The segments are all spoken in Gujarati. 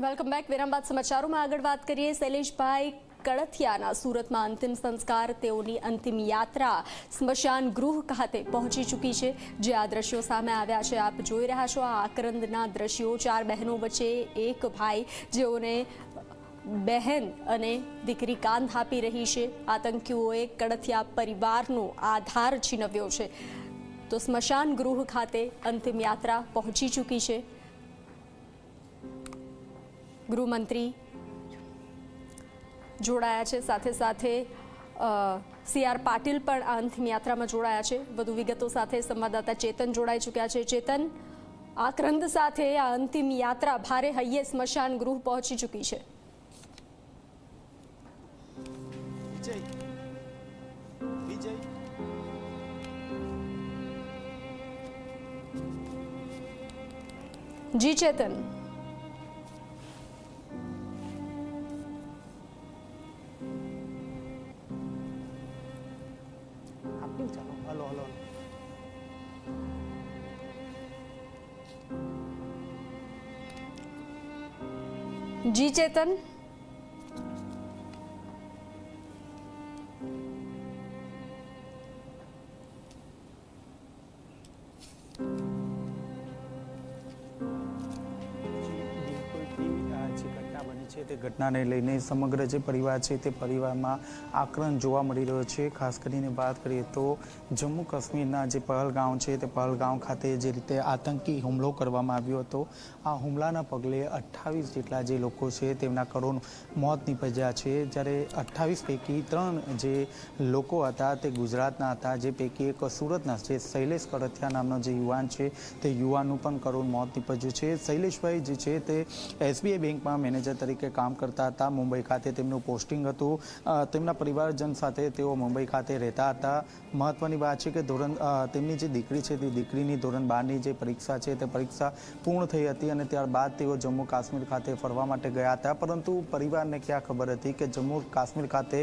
વેલકમ બેક વિરામ બાદ સમાચારોમાં આગળ વાત કરીએ. શૈલેષભાઈ કળથિયાના સુરતમાં અંતિમ સંસ્કાર, તેઓની અંતિમ યાત્રા સ્મશાન ગૃહ ખાતે પહોંચી ચૂકી છે. જે આ દ્રશ્યો સામે આવ્યા છે, આપ જોઈ રહ્યા છો. આ આક્રંદના દ્રશ્યો, ચાર બહેનો વચ્ચે એક ભાઈ જેઓને બહેન અને દીકરી કાંધ આપી રહી છે. આતંકીઓએ કડથિયા પરિવારનો આધાર છીનવ્યો છે. તો સ્મશાન ગૃહ ખાતે અંતિમ યાત્રા પહોંચી ચૂકી છે. ગૃહમંત્રી જોડાયા છે. સાથે સાથે સી આર પાટીલ પણ આ અંતિમ યાત્રામાં જોડાયા છે. વધુ વિગતો સાથે સંવાદદાતા ચેતન જોડાઈ ચૂક્યા છે. ચેતન આક્રંદ સાથે આ અંતિમ યાત્રા ભારે હૈયે સ્મશાન ગૃહ પહોંચી ચૂકી છે. વિજય. વિજય. જી ચેતન. જી ચેતન. તે ઘટનાને લઈને સમગ્ર જે પરિવાર છે તે પરિવારમાં આક્રમ જોવા મળી રહ્યો છે. ખાસ કરીને વાત કરીએ તો જમ્મુ કાશ્મીરના જે પહલગાંવ છે તે પહલગાંવ ખાતે જે રીતે આતંકી હુમલો કરવામાં આવ્યો હતો, આ હુમલાના પગલે અઠ્ઠાવીસ જેટલા જે લોકો છે તેમના કરોડ મોત નીપજ્યા છે. જ્યારે અઠ્ઠાવીસ પૈકી ત્રણ જે લોકો હતા તે ગુજરાતના હતા, જે પૈકી એક સુરતના છે, શૈલેષ કરથિયા નામનો જે યુવાન છે તે યુવાનનું પણ કરોડ મોત નીપજ્યું છે. શૈલેષભાઈ જે છે તે એસબીઆઈ બેંકમાં મેનેજર તરીકે કામ કરતા હતા. મુંબઈ ખાતે તેમનું પોસ્ટિંગ હતું. તેમના પરિવારજન સાથે તેઓ મુંબઈ ખાતે રહેતા હતા. મહત્વની વાત છે કે ધોરણ તેમની જે દીકરી છે, તે દીકરીની ધોરણ બારની જે પરીક્ષા છે, તે પરીક્ષા પૂર્ણ થઈ હતી અને ત્યારબાદ તેઓ જમ્મુ કાશ્મીર ખાતે ફરવા માટે ગયા હતા. પરંતુ પરિવારને ક્યાં ખબર હતી કે જમ્મુ કાશ્મીર ખાતે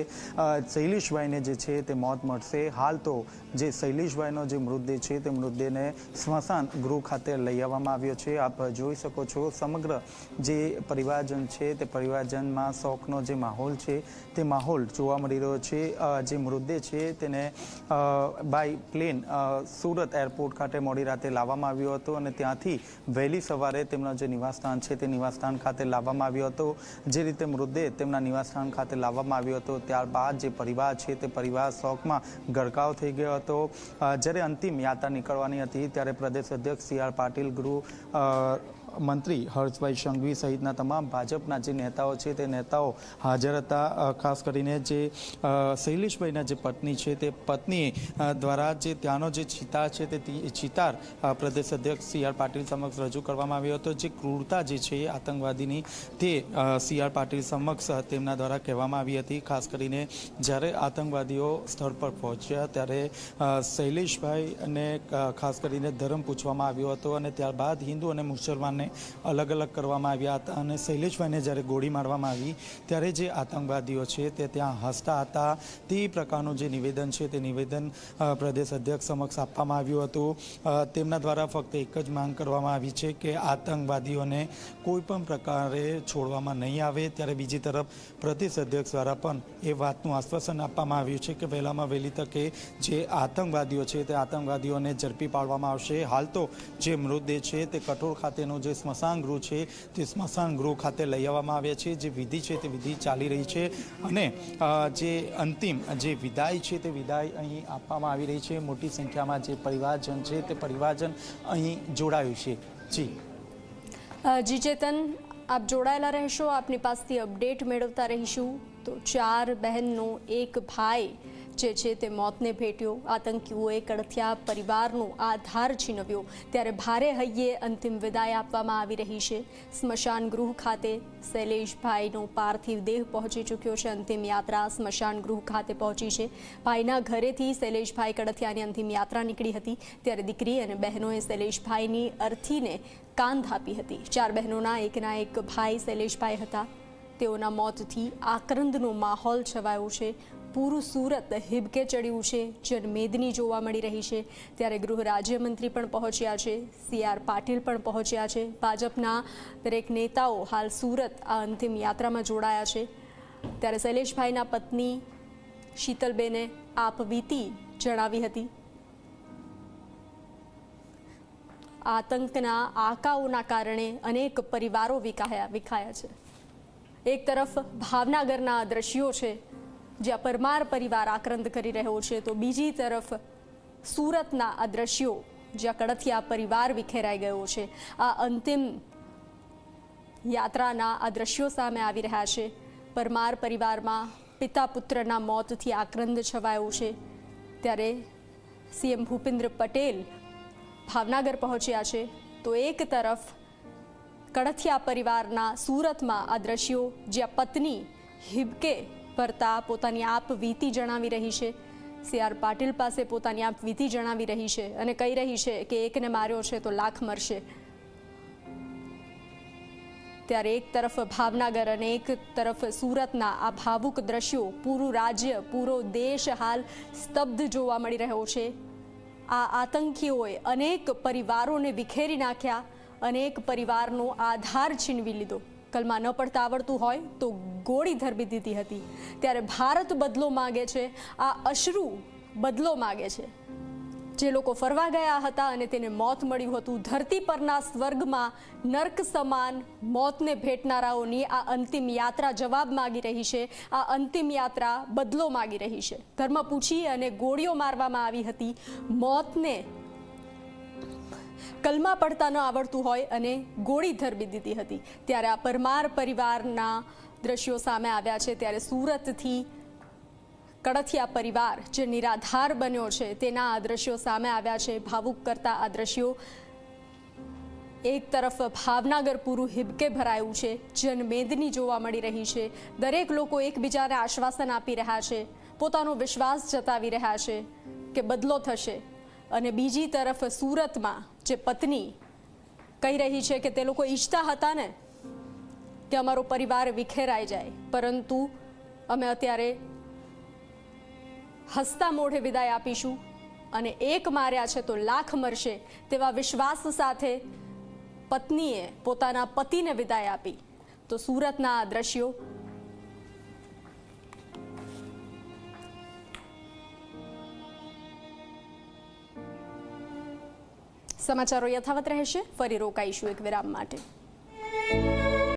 શૈલેષભાઈને જે છે તે મોત મળશે. હાલ તો જે શૈલેષભાઈનો જે મૃતદેહ છે, તે મૃતદેહને સ્મશાન ગૃહ ખાતે લઈ આવવામાં આવ્યો છે. આપ જોઈ શકો છો, સમગ્ર જે પરિવારજન છે તે પરિવારજનમાં શોકનો જે માહોલ છે, તે માહોલ જોવા મળી રહ્યો છે. જે મૃતદેહ છે, તેને બાય પ્લેન સુરત એરપોર્ટ ખાતે મોડી રાતે લાવવામાં આવ્યો હતો અને ત્યાંથી વહેલી સવારે તેમનો જે નિવાસસ્થાન છે, તે નિવાસસ્થાન ખાતે લાવવામાં આવ્યો હતો. જે રીતે મૃતદેહ તેમના નિવાસસ્થાન ખાતે લાવવામાં આવ્યો હતો, ત્યારબાદ જે પરિવાર છે, તે પરિવાર શોકમાં ગરકાવ થઈ ગયો હતો. જ્યારે અંતિમ યાત્રા નીકળવાની હતી, ત્યારે પ્રદેશ અધ્યક્ષ સી આર પાટીલ ગૃહ મંત્રી હર્ષભાઈ સંઘવી સહિતના તમામ ભાજપના જે નેતાઓ છે, તે નેતાઓ હાજર હતા. ખાસ કરીને જે શૈલેષભાઈના જે પત્ની છે, તે પત્ની દ્વારા જે ત્યાંનો જે ચિતાર છે, તે ચિતાર પ્રદેશ અધ્યક્ષ સી આર પાટીલ સમક્ષ રજૂ કરવામાં આવ્યો હતો. જે ક્રૂરતા જે છે, આતંકવાદીની, તે સી આર પાટીલ સમક્ષ તેમના દ્વારા કહેવામાં આવી હતી. ખાસ કરીને જ્યારે આતંકવાદીઓ સ્થળ પર પહોંચ્યા, ત્યારે શૈલેષભાઈને ખાસ કરીને ધર્મ પૂછવામાં આવ્યો હતો અને ત્યારબાદ હિન્દુ અને મુસલમાનને અલગ અલગ કરવામાં આવ્યા હતા અને શૈલેષભાઈને જ્યારે ગોળી મારવામાં આવી, ત્યારે જે આતંકવાદીઓ છે તે ત્યાં હસતા હતા. તે પ્રકારનું જે નિવેદન છે તે નિવેદન પ્રદેશ અધ્યક્ષ સમક્ષ આપવામાં આવ્યું હતું. તેમના દ્વારા ફક્ત એક જ માંગ કરવામાં આવી છે કે આતંકવાદીઓને કોઈ પણ પ્રકારે છોડવામાં નહીં આવે. ત્યારે બીજી તરફ પ્રદેશ અધ્યક્ષ દ્વારા પણ એ વાતનું આશ્વાસન આપવામાં આવ્યું છે કે વહેલામાં વહેલી તકે જે આતંકવાદીઓ છે તે આતંકવાદીઓને ઝડપી પાડવામાં આવશે. હાલ તો જે મૃતદેહ છે તે કઠોળ ખાતેનું જે સ્મશાન ગૃહ છે, તે સ્મશાન ગૃહ ખાતે લઈ આવવામાં આવ્યા છે. જે વિધિ છે, તે વિધિ ચાલી રહી છે અને જે અંતિમ, જે વિદાય છે, તે વિદાય અહીં આપવામાં આવી રહી છે. મોટી સંખ્યામાં જે પરિવારજન છે, તે પરિવારજન અહીં જોડાયું છે. જી. જી ચેતન આપ જોડાયેલા રહેશો. આપની પાસેથી અપડેટ મેળવતા રહીશું. તો ચાર બહેનનો એક ભાઈ જે છે તે મોતને ભેટ્યો, આતંકીઓએ કડથિયા પરિવારનો આધાર છીનવ્યો. ત્યારે ભારે હૈયે અંતિમ વિદાય આપવામાં આવી રહી છે. સ્મશાન ગૃહ ખાતે શૈલેષભાઈનો પાર્થિવ દેહ પહોંચી ચૂક્યો છે. અંતિમ યાત્રા સ્મશાન ગૃહ ખાતે પહોંચી છે. ભાઈના ઘરેથી શૈલેષભાઈ કડથિયાની અંતિમ યાત્રા નીકળી હતી. ત્યારે દીકરી અને બહેનોએ શૈલેષભાઈની અર્થીને કાંધ આપી હતી. ચાર બહેનોના એકના એક ભાઈ શૈલેષભાઈ હતા. તેઓના મોતથી આક્રંદનો માહોલ છવાયો છે. પૂરું સુરત હિબકે ચડ્યું છે, જનમેદની જોવા મળી રહી છે. ત્યારે ગૃહ રાજ્યમંત્રી પણ પહોંચ્યા છે, સી આર પાટીલ પણ પહોંચ્યા છે. ભાજપના દરેક નેતાઓ હાલ સુરત આ અંતિમ યાત્રામાં જોડાયા છે. ત્યારે શૈલેષભાઈના પત્ની શીતલબેને આપવીતી જણાવી હતી. આતંકના આકાઓના કારણે અનેક પરિવારો વિખાયા વિખાયા છે. એક તરફ ભાવનગરના દ્રશ્યો છે જ્યાં પરમાર પરિવાર આક્રંદ કરી રહ્યો છે, તો બીજી તરફ સુરતના આ દ્રશ્યો જ્યાં કડથિયા પરિવાર વિખેરાઈ ગયો છે. આ અંતિમ યાત્રાના આ દ્રશ્યો સામે આવી રહ્યા છે. પરમાર પરિવારમાં પિતા પુત્રના મોતથી આક્રંદ છવાયો છે. ત્યારે સીએમ ભૂપેન્દ્ર પટેલ ભાવનગર પહોંચ્યા છે. તો એક તરફ કડથિયા પરિવારના સુરતમાં આ દ્રશ્યો જ્યાં પત્ની હિબકે ભરતા પોતાની આપ વીતી જણાવી રહી છે. સી આર પાટીલ પાસે પોતાની આપ વીતી જણાવી રહી છે અને કહી રહી છે કે એકને માર્યો છે તો લાખ મરશે. ત્યારે એક તરફ ભાવનગર અને એક તરફ સુરતના આ ભાવુક દ્રશ્યો પૂરું રાજ્ય, પૂરો દેશ હાલ સ્તબ્ધ જોવા મળી રહ્યો છે. આ આતંકીઓએ અનેક પરિવારોને વિખેરી નાખ્યા, અનેક પરિવારનો આધાર છીનવી લીધો. કલમાં ન પડતા આવડતું હોય તો ગોળી ધરબી દીધી હતી. ત્યારે ભારત બદલો માગે છે, આ અશ્રુ બદલો માગે છે. જે લોકો ફરવા ગયા હતા અને તેને મોત મળ્યું હતું, ધરતી પરના સ્વર્ગમાં નર્ક સમાન મોતને ભેટનારાઓની આ અંતિમ યાત્રા જવાબ માગી રહી છે, આ અંતિમ યાત્રા બદલો માગી રહી છે. ધર્મ પૂછી અને ગોળીઓ મારવામાં આવી હતી, મોતને કલમાં પડતા ન આવડતું હોય અને ગોળી ધરબી દીધી હતી. ત્યારે આ પરમાર પરિવારના દ્રશ્યો સામે આવ્યા છે. ત્યારે સુરતથી કડથિયા પરિવાર જે નિરાધાર બન્યો છે, તેના આ દ્રશ્યો સામે આવ્યા છે. ભાવુક કરતા આ દ્રશ્યો એક તરફ ભાવનગર પૂરું હિબકે ભરાયું છે. જનમેદની જોવા મળી રહી છે. દરેક લોકો એકબીજાને આશ્વાસન આપી રહ્યા છે. પોતાનો વિશ્વાસ જતાવી રહ્યા છે કે બદલો થશે. અને બીજી તરફ સુરતમાં જે પત્ની કહી રહી છે કે તે લોકો ઈચ્છતા હતા ને કે અમારો પરિવાર વિખેરાઈ જાય. પરંતુ અમે અત્યારે હસતા મોઢે વિદાય આપીશું અને એક માર્યા છે તો લાખ મરશે તેવા વિશ્વાસ સાથે પત્નીએ પોતાના પતિને વિદાય આપી. તો સુરતના આ દ્રશ્યો સમાચારો યથાવત રહેશે. ફરી રોકાઈશું એક વિરામ માટે.